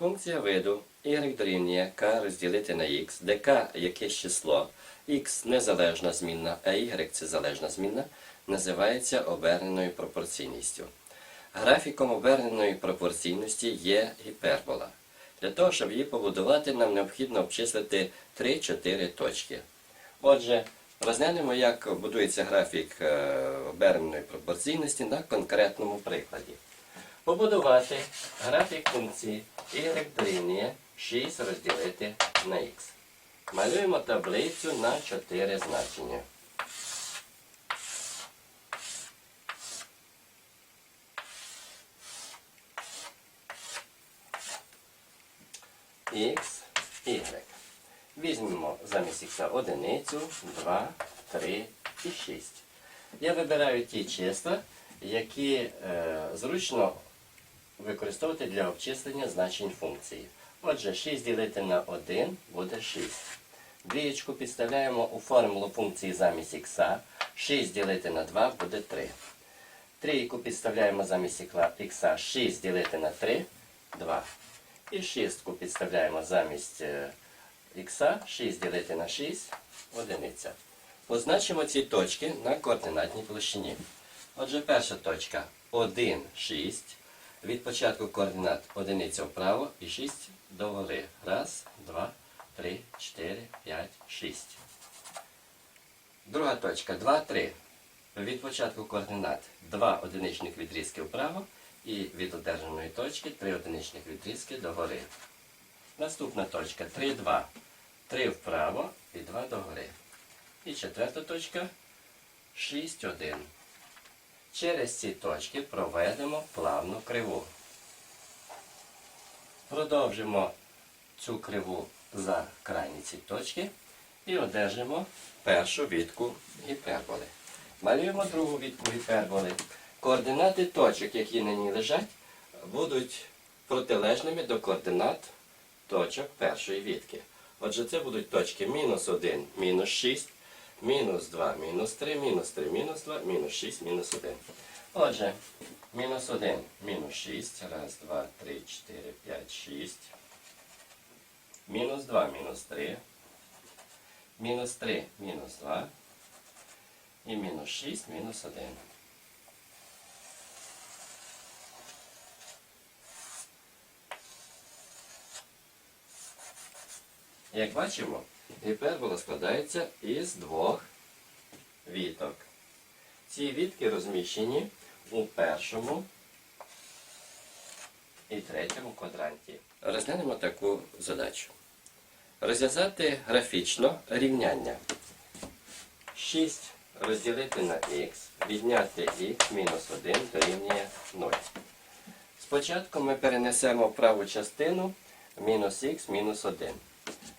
Функція виду y дорівнює k розділити на x, де k якесь число, x незалежна змінна, а y це залежна змінна, називається оберненою пропорційністю. Графіком оберненої пропорційності є гіпербола. Для того, щоб її побудувати, нам необхідно обчислити 3-4 точки. Отже, розглянемо, як будується графік е, оберненої пропорційності на конкретному прикладі. Побудувати графік функції y дорівнює 6 розділити на x. Малюємо таблицю на 4 значення. x, y. Візьмемо замість х одиницю, 2, 3 і 6. Я вибираю ті числа, які е, зручно використовувати для обчислення значень функції. Отже, 6 ділити на 1 буде 6. Двієчку підставляємо у формулу функції замість х. 6 ділити на 2 буде 3. Трійку підставляємо замість х. 6 ділити на 3 2. І шістку підставляємо замість е, х. 6 ділити на 6 одиниця. Позначимо ці точки на координатній площині. Отже, перша точка 1, 6. Від початку координат одиниця вправо і 6 догори. Раз, два, три, чотири, п'ять, шість. Друга точка 2, 3. Від початку координат 2 одиничних відрізки вправо і від одержаної точки 3 одиничних відрізки догори. Наступна точка 3, 2. 3 вправо і 2 догори. І четверта точка 6, 1. Через ці точки проведемо плавну криву. Продовжимо цю криву за крайні ці точки і одержимо першу відку гіперболи. Малюємо другу відку гіперболи. Координати точок, які на ній лежать, будуть протилежними до координат точок першої відки. Отже, це будуть точки мінус 1, мінус 6, мінус 2, мінус 3, мінус 3, мінус 2, мінус 6, мінус 1. Отже, мінус 1, мінус 6, раз, два, три, 4, 5, 6. Мінус 2, мінус 3. Мінус 3, мінус 2. І мінус 6, мінус 1. Як бачимо, гіпербола складається із двох віток. Ці вітки розміщені у першому і третьому квадранті. Розглянемо таку задачу. Розв'язати графічно рівняння. 6 розділити на х, відняти х мінус 1 дорівнює 0. Спочатку ми перенесемо праву частину мінус х мінус 1.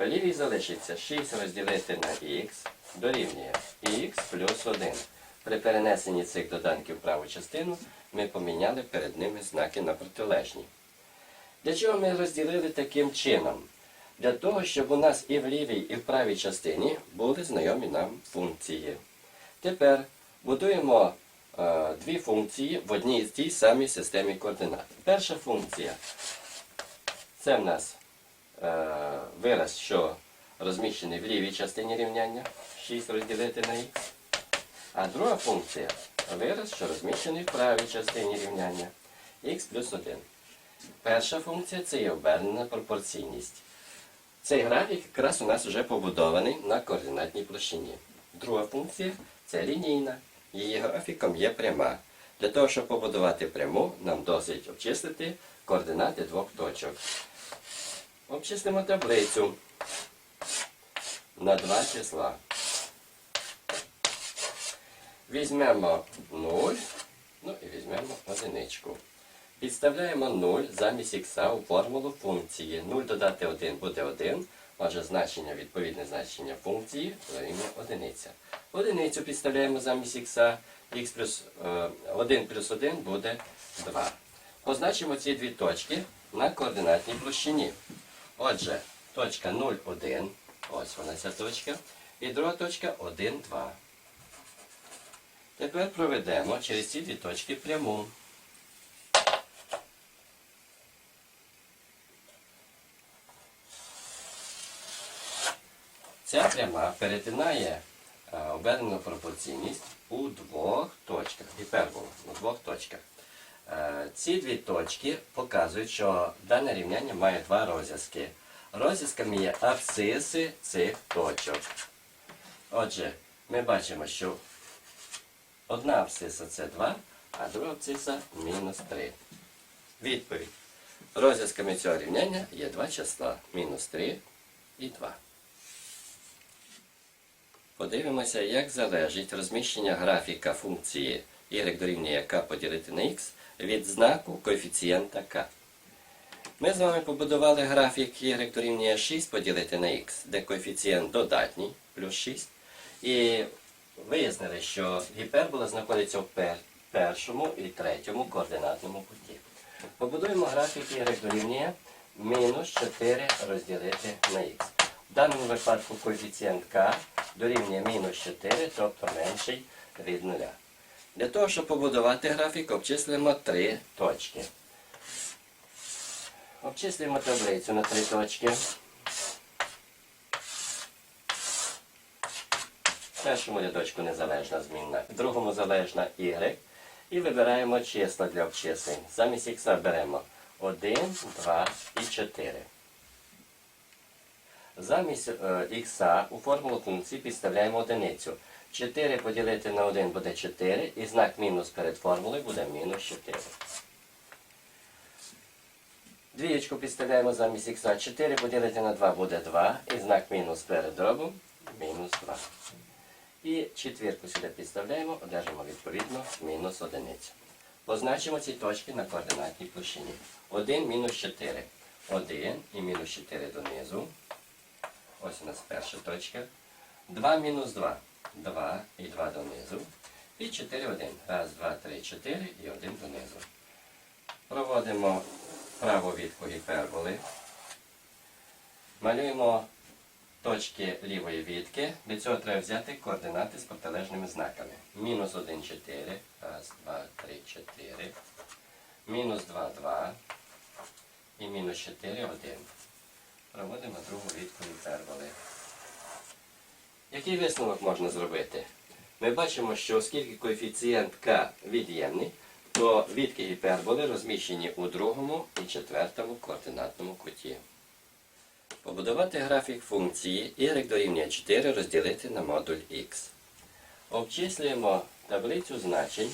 Лівій залишиться 6 розділити на х дорівнює х плюс 1. При перенесенні цих доданків в праву частину ми поміняли перед ними знаки на протилежні. Для чого ми розділили таким чином? Для того, щоб у нас і в лівій, і в правій частині були знайомі нам функції. Тепер будуємо е, дві функції в одній і тій самій системі координат. Перша функція це в нас вираз, що розміщений в лівій частині рівняння 6 розділити на х. А друга функція вираз, що розміщений в правій частині рівняння х плюс 1. Перша функція це є обернена пропорційність. Цей графік якраз у нас вже побудований на координатній площині. Друга функція це лінійна. Її графіком є пряма. Для того, щоб побудувати пряму, нам досить обчислити координати двох точок. Обчислимо таблицю на два числа. Візьмемо 0, ну і візьмемо одиничку. Підставляємо 0 замість х у формулу функції. 0 додати 1 буде 1, отже значення, відповідне значення функції дорівнює одиниця. Одиницю підставляємо замість х, х плюс, е, 1 плюс 1 буде 2. Позначимо ці дві точки на координатній площині. Отже, точка 0,1. Ось вона ця точка. І друга точка 1,2. Тепер проведемо через ці дві точки пряму. Ця пряма перетинає е, обернену пропорційність у двох точках. Гіперболу у двох точках. Е, Ці дві точки показують, що дане рівняння має два розв'язки. Розв'язками є абсциси цих точок. Отже, ми бачимо, що одна абсциса це 2, а друга абсциса мінус 3. Відповідь. Розв'язками цього рівняння є два числа мінус 3 і 2. Подивимося, як залежить розміщення графіка функції y дорівнює k поділити на x від знаку коефіцієнта k. Ми з вами побудували графік y дорівнює 6 поділити на x, де коефіцієнт додатній плюс 6. І вияснили, що гіпербола знаходиться в першому і третьому координатному куті. Побудуємо графік y дорівнює мінус 4 розділити на х. В даному випадку коефіцієнт k дорівнює мінус 4, тобто менший від 0. Для того, щоб побудувати графік, обчислимо три точки. Обчислюємо таблицю на три точки. В першому рядочку незалежна змінна, в другому залежна y. І вибираємо числа для обчислень. Замість х беремо 1, 2 і 4. Замість х у формулу функції підставляємо одиницю. 4 поділити на 1 буде 4, і знак мінус перед формулою буде мінус 4. Двієчку підставляємо замість х. 4 поділити на 2 буде 2, і знак мінус перед дробом мінус 2. І четвірку сюди підставляємо, одержимо відповідно мінус одиницю. Позначимо ці точки на координатній площині. 1 мінус 4. 1 і мінус 4 донизу. Ось у нас перша точка. 2 мінус 2. 2 і 2 донизу. І 4, 1. Раз, два, три, 4 і 1 донизу. Проводимо праву відку гіперболи. Малюємо точки лівої відки. Для цього треба взяти координати з протилежними знаками. Мінус 1, 4. Раз, два, три, 4. Мінус 2, 2. І мінус 4, 1. Проводимо другу відку гіперболи. Який висновок можна зробити? Ми бачимо, що оскільки коефіцієнт k від'ємний, то відки гіперболи розміщені у другому і четвертому координатному куті. Побудувати графік функції y дорівнює 4 розділити на модуль x. Обчислюємо таблицю значень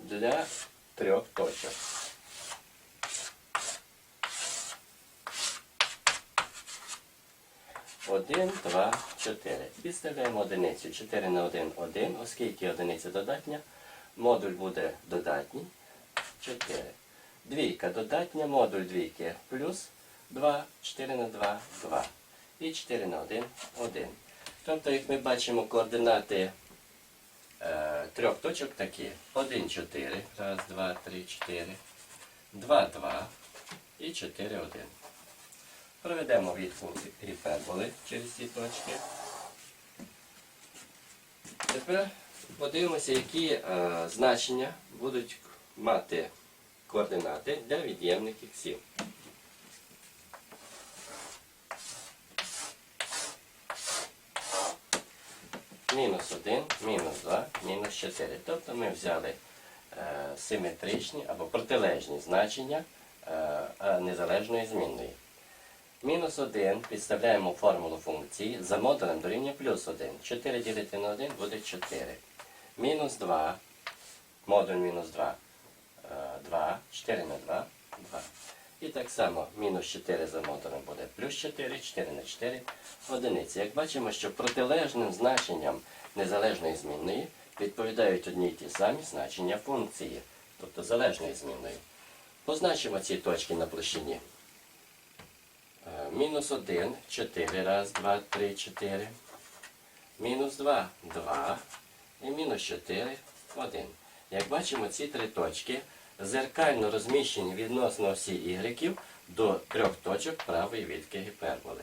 для трьох точок. Один, два, чотири. Підставляємо одиницю. 4 на 1 – 1, оскільки одиниця додатня, модуль буде додатній. 4. Двійка додатня, модуль двійки плюс 2, 4 на 2, 2. І 4 на 1, 1. Тобто, як ми бачимо, координати е, трьох точок такі. 1, 4. Раз, два, три, 4. 2, 2. І 4, 1. Проведемо відку гіперболи через ці точки. Тепер подивимося, які е, значення будуть мати координати для від'ємних іксів. Мінус 1, мінус 2, мінус 4. Тобто ми взяли е, симетричні або протилежні значення е, а незалежної змінної. Мінус 1 підставляємо формулу функції за модулем дорівнює плюс 1. 4 ділити на 1 буде 4. Мінус 2, модуль мінус 2, 2, 4 на 2, 2. І так само мінус 4 за модулем буде плюс 4, 4 на 4, одиниці. Як бачимо, що протилежним значенням незалежної змінної відповідають одні й ті самі значення функції, тобто залежної змінної. Позначимо ці точки на площині. Е, Мінус 1, 4, раз, 2, 3, 4. Мінус 2, 2. І мінус 4, 1. Як бачимо, ці три точки зеркально розміщені відносно осі Y до трьох точок правої відки гіперболи.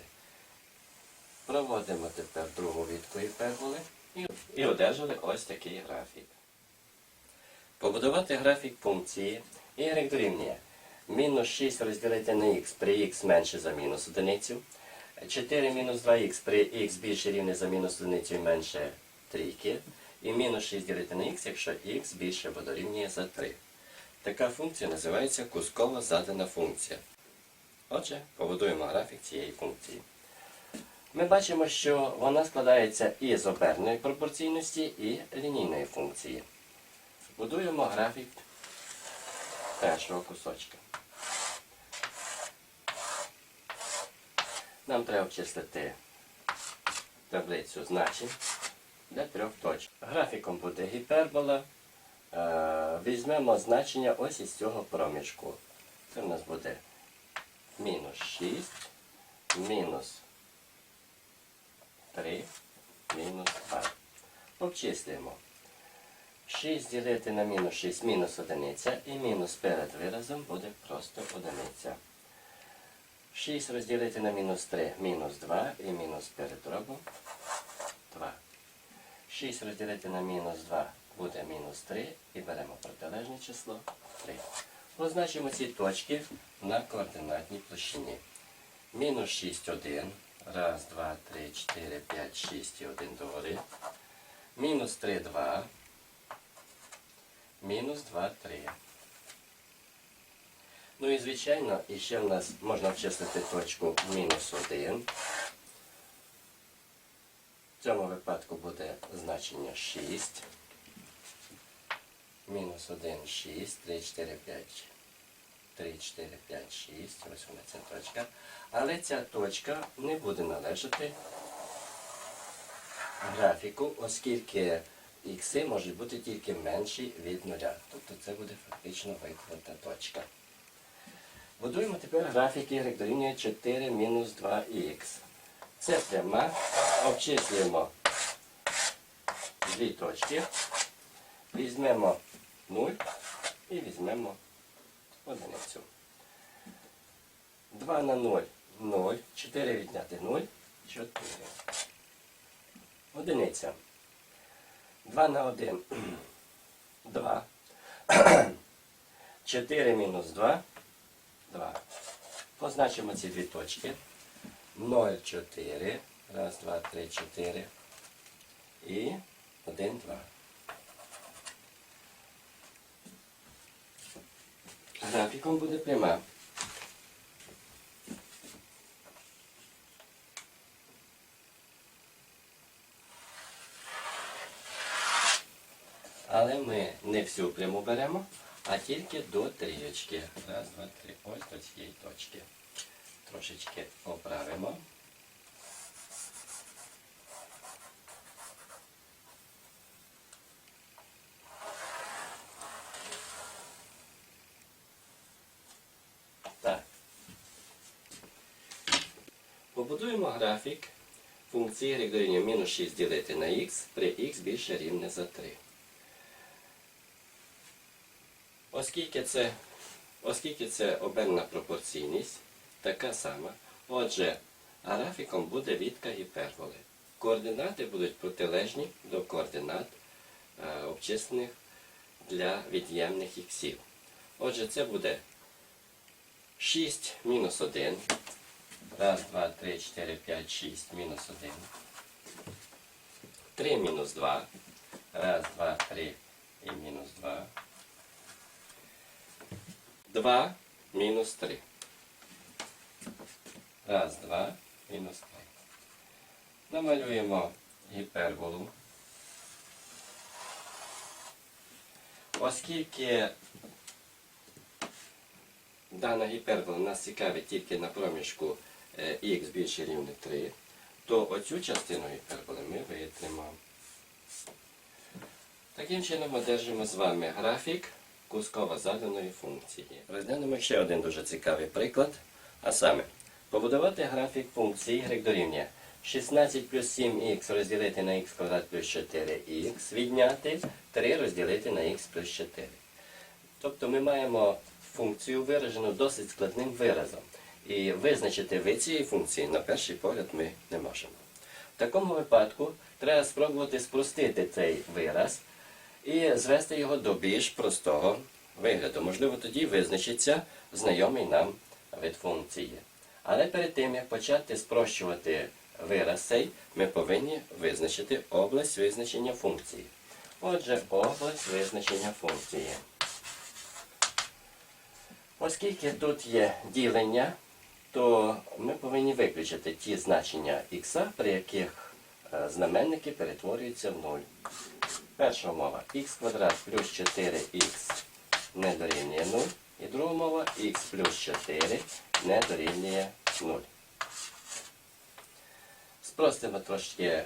Проводимо тепер другу відку гіперболи і, і одержали ось такий графік. Побудувати графік функції y дорівнює мінус 6 розділити на х при х менше за мінус одиницю. 4 мінус 2х при х більше рівне за мінус одиницю і менше трійки. І мінус 6 ділити на х, якщо х більше або дорівнює за 3. Така функція називається кусково задана функція. Отже, побудуємо графік цієї функції. Ми бачимо, що вона складається із оберної пропорційності і лінійної функції. Будуємо графік першого кусочка. Нам треба обчислити таблицю значень для трьох точок. Графіком буде гіпербола. Е, Візьмемо значення ось із цього проміжку. Це в нас буде мінус 6, мінус 3, мінус 2. Обчислюємо. 6 ділити на мінус 6 мінус одиниця і мінус перед виразом буде просто одиниця. 6 розділити на мінус 3 мінус 2 і мінус перед дробом 2. 6 розділити на мінус 2 буде мінус 3 і беремо протилежне число 3. Позначимо ці точки на координатній площині. Мінус 6, 1. Раз, два, три, 4, 5, 6 і 1 догори. Мінус 3, 2. Мінус 2, 3. Ну і звичайно, ще в нас можна обчислити точку мінус 1. В цьому випадку буде значення 6. Мінус 1, 6, 3, 4, 5, 3, 4, 5, 6. Ось вона ця точка. Але ця точка не буде належати графіку, оскільки ікси можуть бути тільки менші від нуля. Тобто це буде фактично виконана точка. Будуємо тепер графік y дорівнює 4 мінус 2х. Це пряма. Обчислюємо дві точки. Візьмемо 0 і візьмемо одиницю. 2 на 0 0. 4 відняти 0 4. Одиниця. 2 на 1 2. 4 мінус 2 2. Позначимо ці дві точки. 0, 4. Раз, два, три, 4. І 1, 2. Графіком буде пряма. Але ми не всю пряму беремо, а тільки до трієчки. Раз, два, три. Ось до цієї точки. Трошечки оправимо. Так. Побудуємо графік функції дорівнює мінус 6 ділити на х при х більше рівне за 3. Оскільки це, оскільки це оберна пропорційність, така сама, отже, графіком буде відка гіперболи. Координати будуть протилежні до координат е, обчислених для від'ємних іксів. Отже, це буде 6 мінус 1. Раз, два, три, 4, 5, 6, мінус 1. 3 мінус 2. Раз, два, три і мінус 2. 2 мінус 3. Раз, два, мінус 3. Намалюємо гіперболу. Оскільки дана гіпербола нас цікавить тільки на проміжку е, х більше рівне 3, то оцю частину гіперболи ми витримаємо. Таким чином одержимо з вами графік кусково заданої функції. Розглянемо ще один дуже цікавий приклад, а саме побудувати графік функції y дорівнює 16 плюс 7х розділити на х квадрат плюс 4х, відняти 3 розділити на х плюс 4. Тобто ми маємо функцію виражену досить складним виразом. І визначити вид цієї функції на перший погляд ми не можемо. В такому випадку треба спробувати спростити цей вираз і звести його до більш простого вигляду. Можливо, тоді визначиться знайомий нам вид функції. Але перед тим, як почати спрощувати вираз цей, ми повинні визначити область визначення функції. Отже, область визначення функції. Оскільки тут є ділення, то ми повинні виключити ті значення х, при яких е, знаменники перетворюються в 0. Перша умова х квадрат плюс 4х не дорівнює 0. І друга умова х плюс 4 не дорівнює 0. Спростимо трошки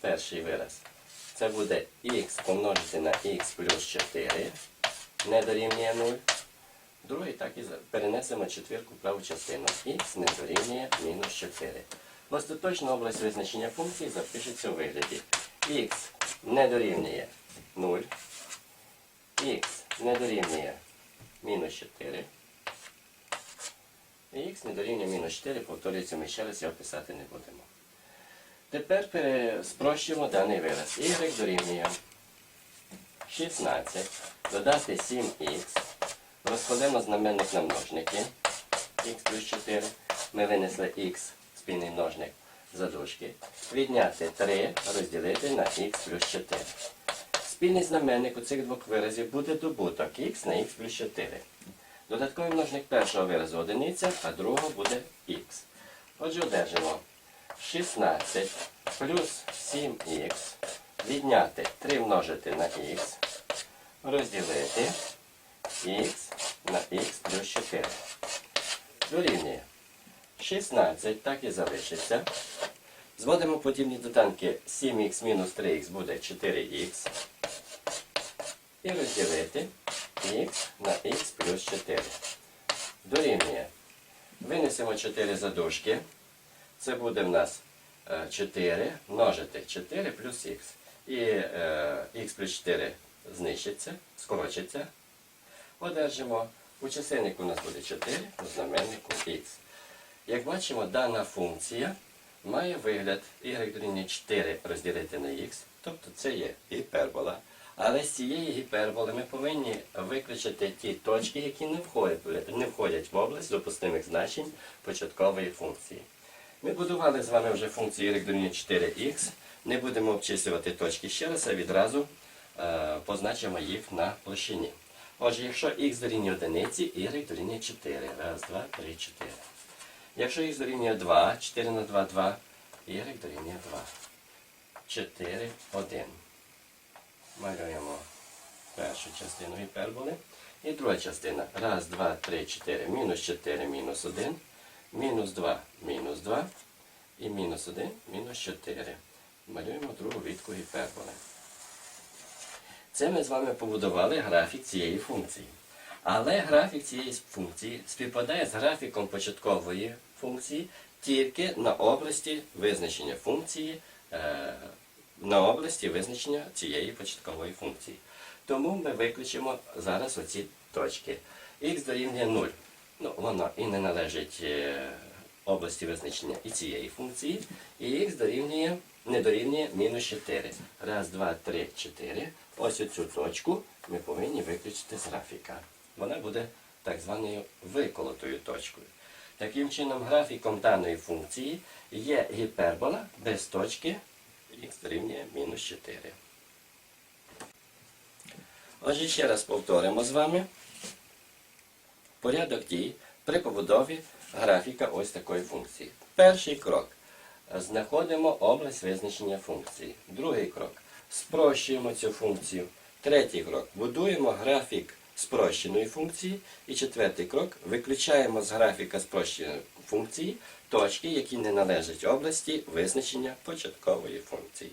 перший вираз. Це буде х помножити на х плюс 4 не дорівнює 0. Другий так і перенесемо четвірку в праву частину. х не дорівнює мінус 4. Остаточна область визначення функції запишеться у вигляді. х не дорівнює 0. х не дорівнює мінус 4. І х не дорівнює мінус 4, повторюється, ми ще раз його писати не будемо. Тепер спрощуємо даний вираз. y дорівнює 16, додати 7х, розкладемо знаменник на множники, х плюс 4, ми винесли х, спільний множник за відняти 3, розділити на х плюс 4. Спільний знаменник у цих двох виразів буде добуток х на х плюс 4. Додатковий множник першого виразу одиниця, а другого буде х. Отже, одержимо 16 плюс 7х відняти 3 множити на х, розділити х на х плюс 4. Дорівнює 16, так і залишиться. Зводимо подібні доданки 7х мінус 3х буде 4х. І розділити х на х плюс 4. Дорівнює. Винесемо 4 задушки. Це буде в нас е, 4 множити 4 плюс х. І е, х плюс 4 знищиться, скорочиться. Одержимо. У чисельнику у нас буде 4, у знаменнику х. Як бачимо, дана функція має вигляд y дорівнює 4 розділити на х, тобто це є гіпербола. Але з цієї гіперболи ми повинні виключити ті точки, які не входять, не входять в область допустимих значень початкової функції. Ми будували з вами вже функцію y дорівнює 4х. Не будемо обчислювати точки ще раз, а відразу е, позначимо їх на площині. Отже, якщо х дорівнює одиниці, y дорівнює 4. Раз, два, три, 4. Якщо х дорівнює 2, 4 на 2, 2, y дорівнює 2. 4, 1. Малюємо першу частину гіперболи. І друга частина. Раз, два, три, 4. Мінус 4, мінус 1. Мінус 2, мінус 2. І мінус 1, мінус 4. Малюємо другу відку гіперболи. Це ми з вами побудували графік цієї функції. Але графік цієї функції співпадає з графіком початкової функції тільки на області визначення функції, е, на області визначення цієї початкової функції. Тому ми виключимо зараз оці точки. х дорівнює 0. Ну, воно і не належить е, області визначення і цієї функції. І х дорівнює, не дорівнює мінус 4. Раз, два, три, 4. Ось оцю точку ми повинні виключити з графіка. Вона буде так званою виколотою точкою. Таким чином, графіком даної функції є гіпербола без точки х дорівнює мінус 4. Отже, ще раз повторимо з вами порядок дій при побудові графіка ось такої функції. Перший крок. Знаходимо область визначення функції. Другий крок. Спрощуємо цю функцію. Третій крок. Будуємо графік спрощеної функції. І четвертий крок. Виключаємо з графіка спрощеної функції точки, які не належать області визначення початкової функції.